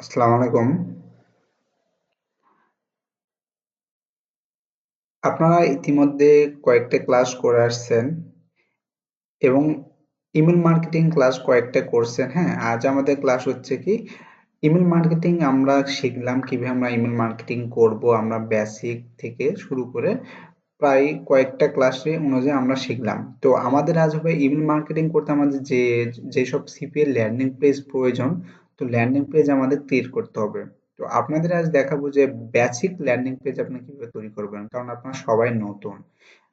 আসসালামু আলাইকুম। আপনারা ইতিমধ্যে কয়েকটা ক্লাস করে আসছেন এবং ইমেল মার্কেটিং ক্লাস কয়েকটা করছেন হ্যাঁ? আজ আমাদের ক্লাস হচ্ছে কি, ইমেল মার্কেটিং আমরা শিখলাম কীভাবে আমরা ইমেল মার্কেটিং করব, আমরা বেসিক থেকে শুরু করে প্রায় কয়েকটা ক্লাসে অনুযায়ী আমরা শিখলাম। তো আমাদের আজ হবে ইমেল মার্কেটিং করতে আমাদের যে, যেসব সিপিএ ল্যান্ডিং পেজ প্রয়োজন তো ল্যান্ডিং পেজ আমাদের ক্রিয়েট করতে হবে। তো আপনাদের আজ দেখাবো যে বেসিক ল্যান্ডিং পেজ আপনি কীভাবে তৈরি করবেন, কারণ আপনারা সবাই নতুন।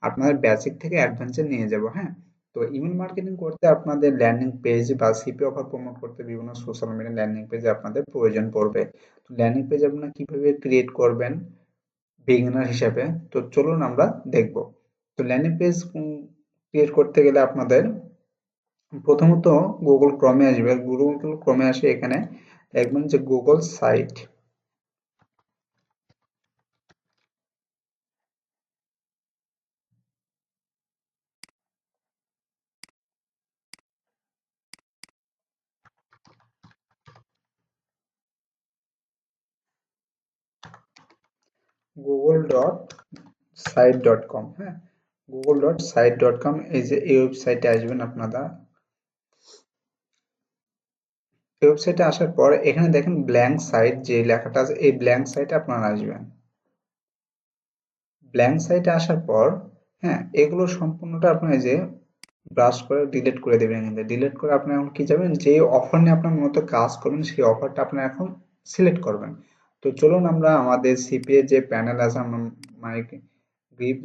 আপনাদের বেসিক থেকে অ্যাডভান্সে নিয়ে যাব হ্যাঁ? তো ইমেল মার্কেটিং করতে আপনাদের ল্যান্ডিং পেজ বা সিপি অফার প্রমোট করতে বিভিন্ন সোশ্যাল মিডিয়া ল্যান্ডিং পেজ আপনাদের প্রয়োজন পড়বে। তো ল্যান্ডিং পেজ আপনারা কীভাবে ক্রিয়েট করবেন বিগিনার হিসাবে, তো চলুন আমরা দেখব। তো ল্যান্ডিং পেজ ক্রিয়েট করতে গেলে আপনাদের প্রথমত গুগল ক্রমে আসবে। গুগল ক্রমে আসে এখানে। দেখবেন যে Google site Google dot site dot com হ্যাঁ? Google dot site dot com এই যে এই ওয়েবসাইটে আসবেন আপনারা। ওয়েবসাইটে আসার পর এখানে দেখেন ব্ল্যাঙ্ক সাইট যে লেখাটা আছে, এই ব্ল্যাঙ্ক সাইটে আপনারা আসবেন। ব্ল্যাঙ্ক সাইটে আসার পর হ্যাঁ এগুলো সম্পূর্ণটা আপনার যে ব্রাশ করে ডিলিট করে দেবেন এখানে ডিলিট করে আপনি এখন কি যাবেন? যে অফার নিয়ে আপনার মূলত কাজ করবেন, সেই অফারটা আপনি এখন সিলেক্ট করবেন। তো চলুন আমরা আমাদের সিপিএ যে প্যানেল আছে, আমরা মাই গ্রিপ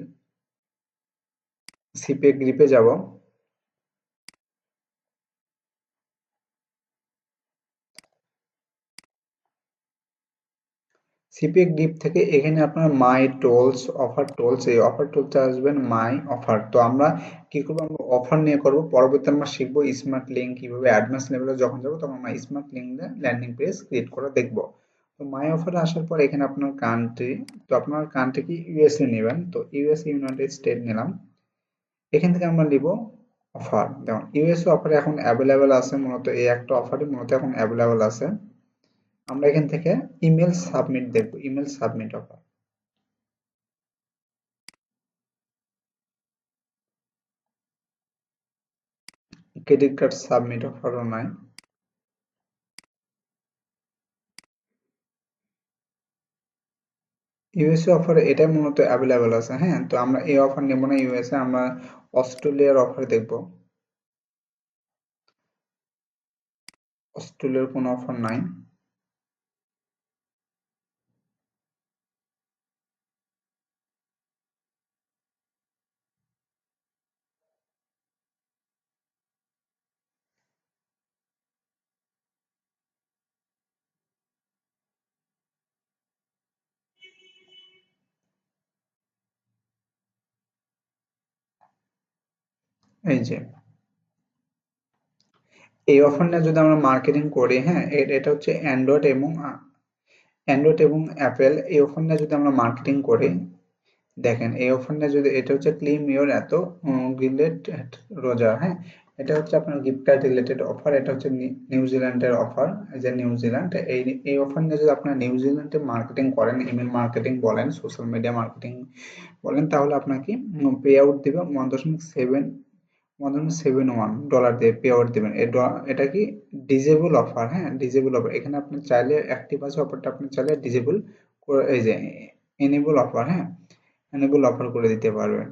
সিপিএ গ্রিপে যাব। সিপিএ গ্রিপ থেকে এখানে আপনার মাই টোলস অফার টোলস এই অফার টোলসে আসবেন মাই অফার তো আমরা কি করব? আমরা অফার নিয়ে করব। পরবর্তী আমরা শিখব স্মার্ট লিঙ্ক কীভাবে অ্যাডভান্স লেভেলে যখন যাব তখন আমরা smart link landing page create করে দেখব। তো মাই অফারে আসার পর এখানে আপনার কান্ট্রি তো আপনার কান্ট্রি কি? ইউএসএ নেবেন। তো ইউএসএ ইউনাইটেড স্টেট নিলাম। এখান থেকে আমরা নিব অফার যেমন ইউএসএ অফারে এখন অ্যাভেলেবেল আছে, মূলত এই একটা অফারই মূলত এখন অ্যাভেলেবেল আছে। আমরা এখান থেকে ইমেল সাবমিট দেখব email submit offer credit card submit অফারও নাই। ইউএসএ অফার এটা মূলত অ্যাভেলেবেল আছে হ্যাঁ? তো আমরা এই অফার নেব না ইউএসএ আমরা অস্ট্রেলিয়ার অফার দেখব। অস্ট্রেলিয়ার কোনো অফার নাই। এই যে। এই অফার নিয়ে যদি আমরা মার্কেটিং করি হ্যাঁ এটা হচ্ছে অ্যান্ড্রয়েড এবং অ্যান্ড্রয়েড এবং অ্যাপেল এই অফার নিয়ে যদি আমরা মার্কেটিং করি, দেখেন, এই অফার নিয়ে যদি, এটা হচ্ছে ক্লিম ইওর এত রিলেট রোজার হ্যাঁ এটা হচ্ছে আপনার গিফট কার্ড রিলেটেড অফার এটা হচ্ছে নিউজিল্যান্ডের অফার যে নিউজিল্যান্ড এই এই অফার নিয়ে যদি আপনার নিউজিল্যান্ডে মার্কেটিং করেন ইমেল মার্কেটিং বলেন সোশ্যাল মিডিয়া মার্কেটিং বলেন, তাহলে আপনাকে পে আউট দেবে ওয়ান দশমিক সেভেন দশমিক সেভেন ওয়ান ডলার দিয়ে পে আউট দেবেন এটা কি ডিজেবল অফার হ্যাঁ ডিজেবল অফার এখানে আপনি চাইলে অ্যাক্টিভ আছে অফারটা আপনি চাইলে ডিজেবল এই যে এনেবল অফার হ্যাঁ এনেবল অফার করে দিতে পারবেন।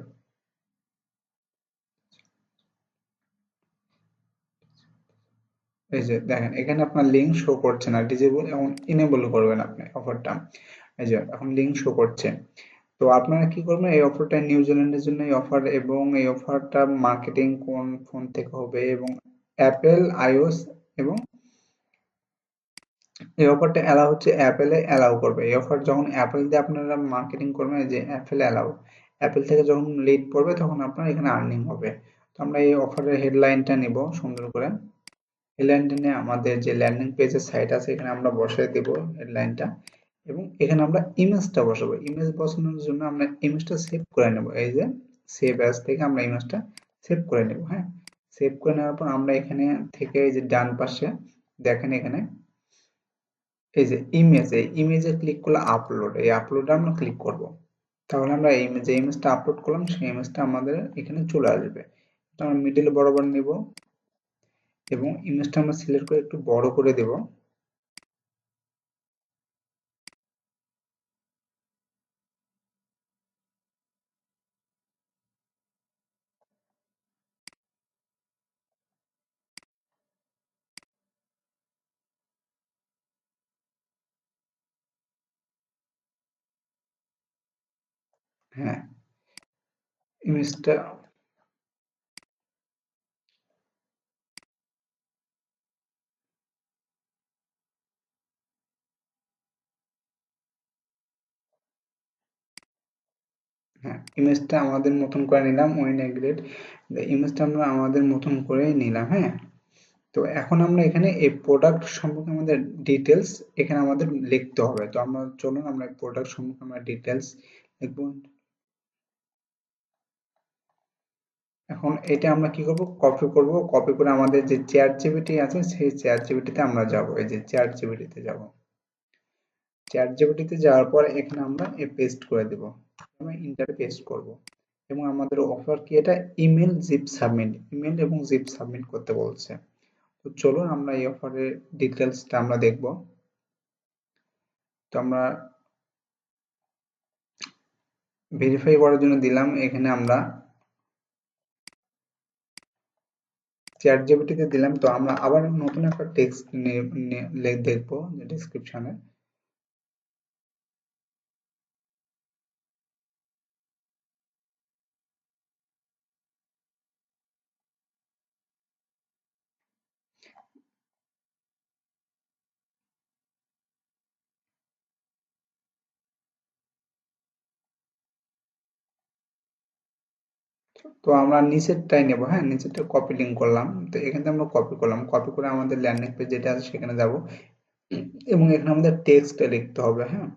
এই যে, দেখেন, এখানে আপনার লিঙ্ক শো করছে না। ডিজেবল এবং ইনেবল করবেন আপনি অফারটা এই যে, এখন লিঙ্ক শো করছে। তো আপনারা কি করবেন? এই অফারটা নিউজিল্যান্ডের জন্য এই অফার এবং এই অফারটা মার্কেটিং কোন ফোন থেকে হবে এবং অ্যাপেল আইওস এবং এই অফারটা অ্যালাউ হচ্ছে অ্যাপেলে অ্যালাউ করবে। এই অফার যখন অ্যাপেল দিয়ে আপনারা মার্কেটিং করবেন যে অ্যাপেল অ্যালাউ অ্যাপেল থেকে যখন লিড পড়বে তখন আপনার এখানে আর্নিং হবে। তো আমরা এই অফারের হেডলাইনটা নিব সুন্দর করে। হেডলাইনটা নিয়ে আমাদের যে ল্যান্ডিং পেজের সাইট আছে, এখানে আমরা বসাই দেব হেডলাইনটা এবং এখানে আমরা ইমেজটা বসাবো। ইমেজ বসানোর জন্য আমরা ইমেজটা সেভ করে নেব। এই যে সেভ অ্যাজ থেকে আমরা ইমেজটা সেভ করে নেব হ্যাঁ? সেভ করে নেওয়ার পর আমরা এখানে থেকে এই যে ডান পাশে দেখেন এখানে এই যে ইমেজ এই ইমেজে ক্লিক করলে আপলোড এই আপলোডে আমরা ক্লিক করব। তাহলে আমরা এই যে ইমেজটা আপলোড করলাম, সেই ইমেজটা আমাদের এখানে চলে আসবে। আমরা মিডিল বরাবর নিব এবং ইমেজটা আমরা সিলেক্ট করে একটু বড় করে দেব। হ্যাঁ ইমেজটা হ্যাঁ ইমেজটা আমাদের মতন করে নিলাম এগ্রেড ইমেজটা আমরা আমাদের মতন করে নিলাম হ্যাঁ? তো এখন আমরা এখানে এই প্রোডাক্ট সম্পর্কে আমাদের ডিটেলস এখানে আমাদের লিখতে হবে। তো আমরা চলুন আমরা প্রোডাক্ট সম্পর্কে আমরা ডিটেলস লিখব। এখন এটা আমরা কি করব? কপি করব। কপি করে আমাদের যে চ্যাট জিপিটি আছে, সেই চ্যাট জিপিটিতে আমরা যাব। এই যে চ্যাট জিপিটিতে যাব। চ্যাট জিপিটিতে যাওয়ার পর এখানে আমরা এ পেস্ট করে দেব। আমরা ইন্টারে পেস্ট করব। এবং আমাদের অফার কি এটা? ইমেল জিপ সাবমিট ইমেল এবং জিপ সাবমিট করতে বলছে। তো চলুন আমরা এই অফারের ডিটেলসটা আমরা দেখব। তো আমরা ভেরিফাই করার জন্য দিলাম। এখানে আমরা চ্যাট জিপিটিতে দিলাম তো আমরা আবার নতুন একটা টেক্সট দেখব ডেসক্রিপশনে তো আমরা নিচেরটাই নেব হ্যাঁ? নিচেরটা কপি লিঙ্ক করলাম। তো এখানে আমরা কপি করলাম। কপি করে আমাদের ল্যান্ডিং পেজ যেটা আছে সেখানে যাব। এবং এখানে আমাদের টেক্সটে লিখতে হবে হ্যাঁ?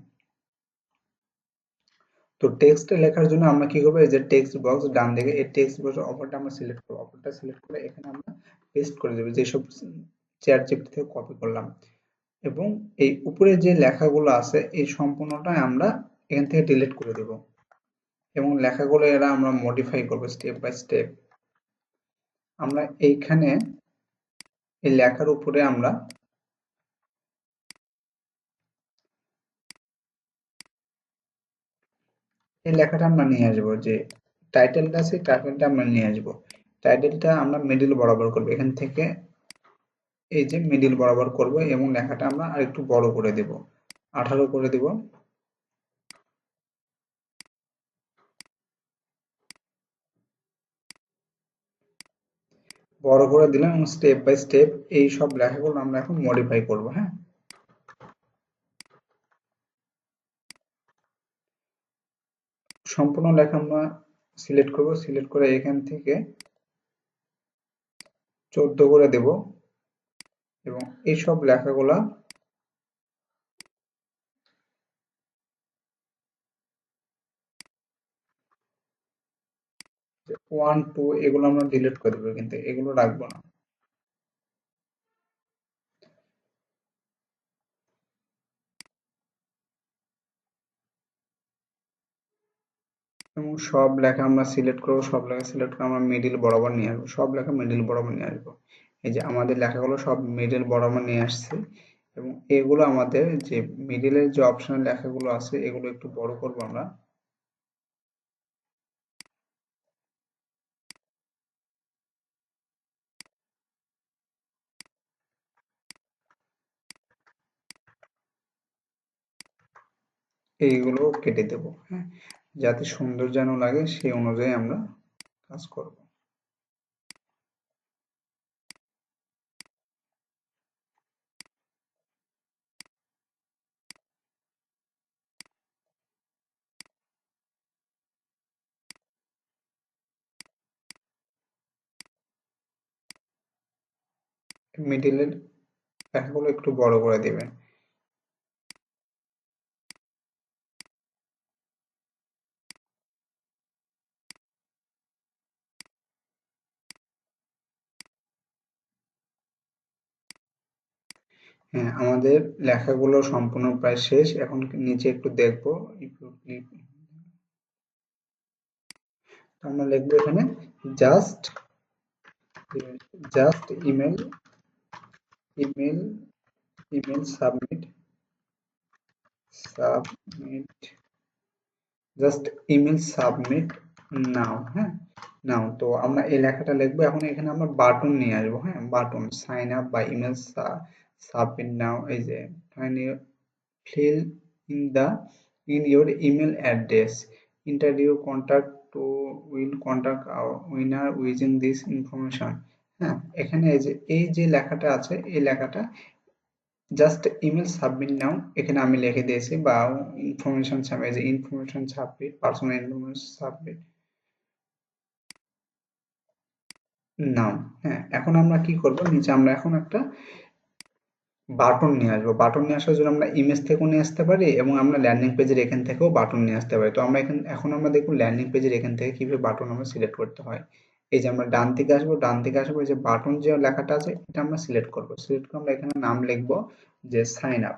তো টেক্সটে লেখার জন্য আমরা কি করব? এই যে টেক্সট বক্স ডান দিকে, এই টেক্সট বক্স অফারটা আমরা সিলেক্ট করব। অফারটা সিলেক্ট করে এখানে আমরা পেস্ট করে দেবো। যেসব চ্যাট জিপিটি থেকে কপি করলাম। এবং এই উপরে যে লেখাগুলো আছে, এই সম্পূর্ণটাই আমরা এখান থেকে ডিলিট করে দেব। এবং লেখাগুলো এরা আমরা মডিফাই করব স্টেপ বাই স্টেপ আমরা এইখানে এই লেখার উপরে আমরা এই লেখাটা আমরা নিয়ে আসব যে টাইটেলটা আছে টাইটেলটা আমরা নিয়ে আসব। টাইটেলটা আমরা মিডিল বরাবর করব। এখান থেকে এই যে মিডিল বরাবর করব এবং লেখাটা আমরা আরেকটু বড় করে দেব। আঠারো করে দেব। বড় করে দিলাম এবং স্টেপ বাই স্টেপ এই সব লেখাগুলো আমরা এখন মডিফাই করব হ্যাঁ? সম্পূর্ণ লেখা আমরা সিলেক্ট করব সিলেক্ট করে এখান থেকে চোদ্দ করে দেব এবং এই সব লেখাগুলা ওয়ান টু এগুলো আমরা ডিলিট করে দেবো, কিন্তু এগুলো রাখব না। এবং সব লেখা আমরা সিলেক্ট করব, সব লেখা সিলেক্ট করে আমরা মিডিল বরাবর নিয়ে আসব, সব লেখা মিডিল বরাবর নিয়ে আসব। এই যে আমাদের লেখাগুলো সব মিডিল বরাবর নিয়ে আসছে, এবং এগুলো আমাদের যে মিডিলের যে অপশনাল লেখাগুলো আছে, এগুলো একটু বড় করব আমরা। এইগুলো কেটে দেব হ্যাঁ? যাতে সুন্দর যেন লাগে, সেই অনুযায়ী আমরা কাজ করব। মিডিলের লেখাগুলো একটু বড় করে দিবেন। হ্যাঁ আমাদের লেখাগুলো সম্পূর্ণ প্রায় শেষ। এখন নিচে একটু দেখব। আমরা লিখব এখানে, just just email email email submit submit, just email submit now. হ্যাঁ নাও। তো আমরা এই লেখাটা লিখব। এখন এখানে আমরা বাটন নিয়ে আসব। হ্যাঁ বাটন, সাইন আপ বা ইমেল সাবমিট নাও এই যে fill in the in your email address interview contact to will contact winner using this information হ্যাঁ এখানে এই যে এই যে লেখাটা আছে, এই লেখাটা জাস্ট ইমেল সাবমিট নাও এখানে আমি লিখে দিয়েছি বা ইনফরমেশন সাবমিট যে information submit personal information submit now হ্যাঁ এখন আমরা কি করব? নিচে আমরা এখন একটা বাটন নিয়ে আসব। বাটন নিয়ে আসার জন্য আমরা ইমেজ থেকেও নিয়ে আসতে পারি এবং আমরা ল্যান্ডিং পেজের এখান থেকেও বাটন নিয়ে আসতে পারি। তো আমরা এখান, এখন আমরা দেখব ল্যান্ডিং পেজের এখান থেকে কীভাবে বাটন আমরা সিলেক্ট করতে হয়। এই যে আমরা ডান দিকে আসব, ডান দিকে আসব এই যে বাটন যে লেখাটা আছে, এটা আমরা সিলেক্ট করব। সিলেক্ট করে আমরা এখানে নাম লিখব যে সাইন আপ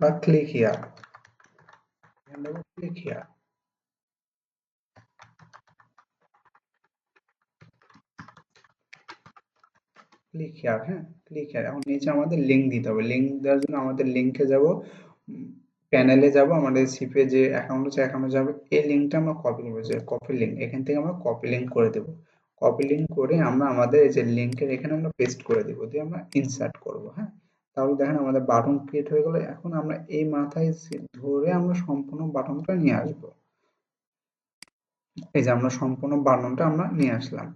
বা click here click here click here হ্যাঁ? ক্লিক হেয়ার এখন নিচে আমাদের লিঙ্ক দিতে হবে। লিঙ্ক দেওয়ার জন্য আমাদের লিঙ্কে যাব। প্যানেলে যাব। আমাদের সিপে যে অ্যাকাউন্ট আছে অ্যাকাউন্টে যাবে। এই লিঙ্কটা আমরা কপি করব। যে কপি লিঙ্ক এখান থেকে আমরা কপি লিঙ্ক করে দেবো। কপি লিঙ্ক করে আমরা আমাদের এই যে লিঙ্কের এখানে আমরা পেস্ট করে দেবো। দিয়ে আমরা ইনসার্ট করব হ্যাঁ? তাহলে দেখেন আমাদের বাটন ক্রিয়েট হয়ে গেল। এখন আমরা এই মাথায় ধরে আমরা সম্পূর্ণ বাটনটা নিয়ে আসব। এই যে আমরা সম্পূর্ণ বাটনটা আমরা নিয়ে আসলাম।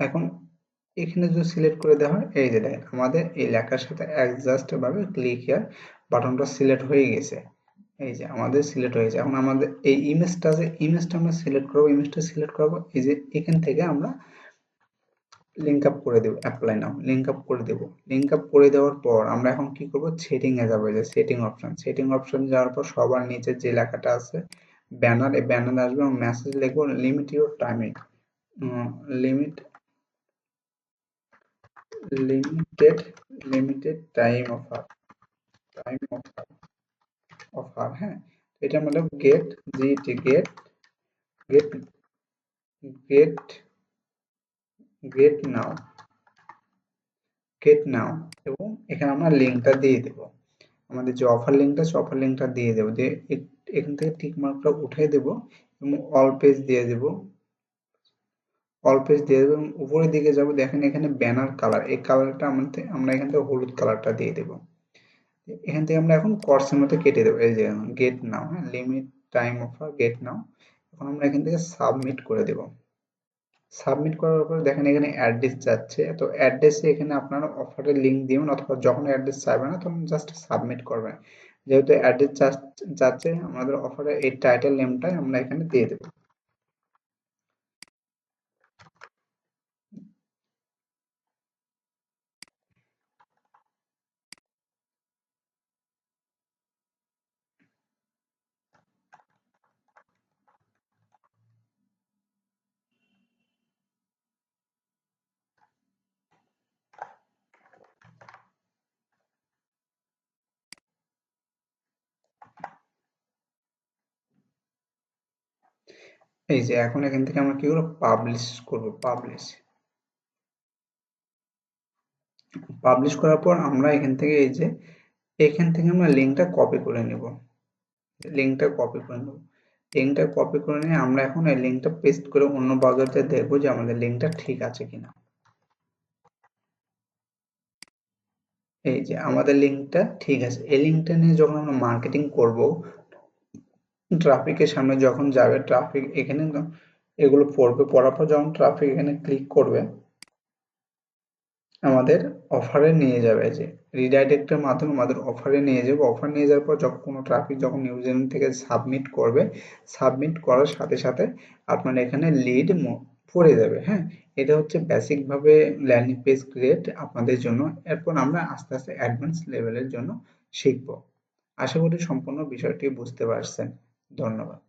এখন এখানে যদি সিলেক্ট করে দেওয়া হয়, এই যে দেখেন আমাদের এই লেখার সাথে অ্যাডজাস্ট ভাবে ক্লিক হিয়ার বাটনটা সিলেক্ট হয়ে গেছে। এই যে আমাদের সিলেক্ট হয়েছে এখন আমাদের এই ইমেজটা যে ইমেজটা আমরা সিলেক্ট করব ইমেজটা সিলেক্ট করব, এই যে এখান থেকে আমরা লিঙ্ক আপ করে দেব অ্যাপ্লাই নাও লিঙ্ক আপ করে দেব। লিঙ্ক আপ করে দেওয়ার পর আমরা এখন কি করব? সেটিং এ যাব যে সেটিং অপশন সেটিং অপশন যাওয়ার পর সবার নিচে যে লেখাটা আছে ব্যানার এই ব্যানার আসবে এবং মেসেজ লিখব limit your timing limit limited limited time offer time offer offer হ্যাঁ? এটা মানে get git get get get get now get now এবং এখানে আমরা লিঙ্কটা দিয়ে দেব। আমাদের যে অফার লিংকটা আছে অফার লিঙ্কটা দিয়ে দেব। দিয়ে এখান থেকে টিক মার্কটা উঠিয়ে দেব এবং অল পেজ দিয়ে দেব। অল পেজ দিয়ে দেবো এবং উপরের দিকে যাব। দেখেন এখানে ব্যানার কালার এই কালারটা আমাদের আমরা এখান থেকে হলুদ কালারটা দিয়ে দেব। এখান থেকে আমরা এখন কর্সের মতো কেটে দেবো। এই যে গেট নাও হ্যাঁ limit time offer get now এখন আমরা এখান থেকে সাবমিট করে দেব। সাবমিট করার পরে দেখেন এখানে অ্যাড্রেস যাচ্ছে। তো অ্যাড্রেসে এখানে আপনারা অফারের লিঙ্ক দিবেন, অথবা যখন অ্যাড্রেস চাইবেন না, তখন জাস্ট সাবমিট করবেন। যেহেতু অ্যাড্রেস যাচ্ছে, আমাদের অফারের এই টাইটেল নেমটাই আমরা এখানে দিয়ে দেবো। এই যে এখন এখান থেকে আমরা কি করব? পাবলিশ করব পাবলিশ পাবলিশ করার পর আমরা এখান থেকে এই যে, এখান থেকে আমরা লিঙ্কটা কপি করে নেব। লিঙ্কটা কপি করে নেব। লিঙ্কটা কপি করে নিয়ে আমরা এখন এই লিঙ্কটা পেস্ট করে অন্য ব্রাউজারতে দেখব যে আমাদের লিঙ্কটা ঠিক আছে কিনা। এই যে আমাদের লিঙ্কটা ঠিক আছে। এই লিঙ্কটা নিয়ে যখন আমরা মার্কেটিং করব ট্রাফিকের সামনে যখন যাবে ট্রাফিক এখানে এগুলো পড়বে, পড়ার পর যখন ট্রাফিক এখানে ক্লিক করবে, আমাদের অফারে নিয়ে যাবে যে রিডাইরেক্টের মাধ্যমে আমাদের অফারে নিয়ে যাবে। অফার নিয়ে যাওয়ার পর যখন কোনো ট্রাফিক যখন নিউজিল্যান্ড থেকে সাবমিট করবে সাবমিট করার সাথে সাথে আপনার এখানে লিড পড়ে যাবে হ্যাঁ? এটা হচ্ছে বেসিকভাবে ল্যান্ডিং পেজ ক্রিয়েট আপনাদের জন্য। এরপর আমরা আস্তে আস্তে অ্যাডভান্স লেভেলের জন্য শিখব। আশা করি সম্পূর্ণ বিষয়টি বুঝতে পারছেন। ধন্যবাদ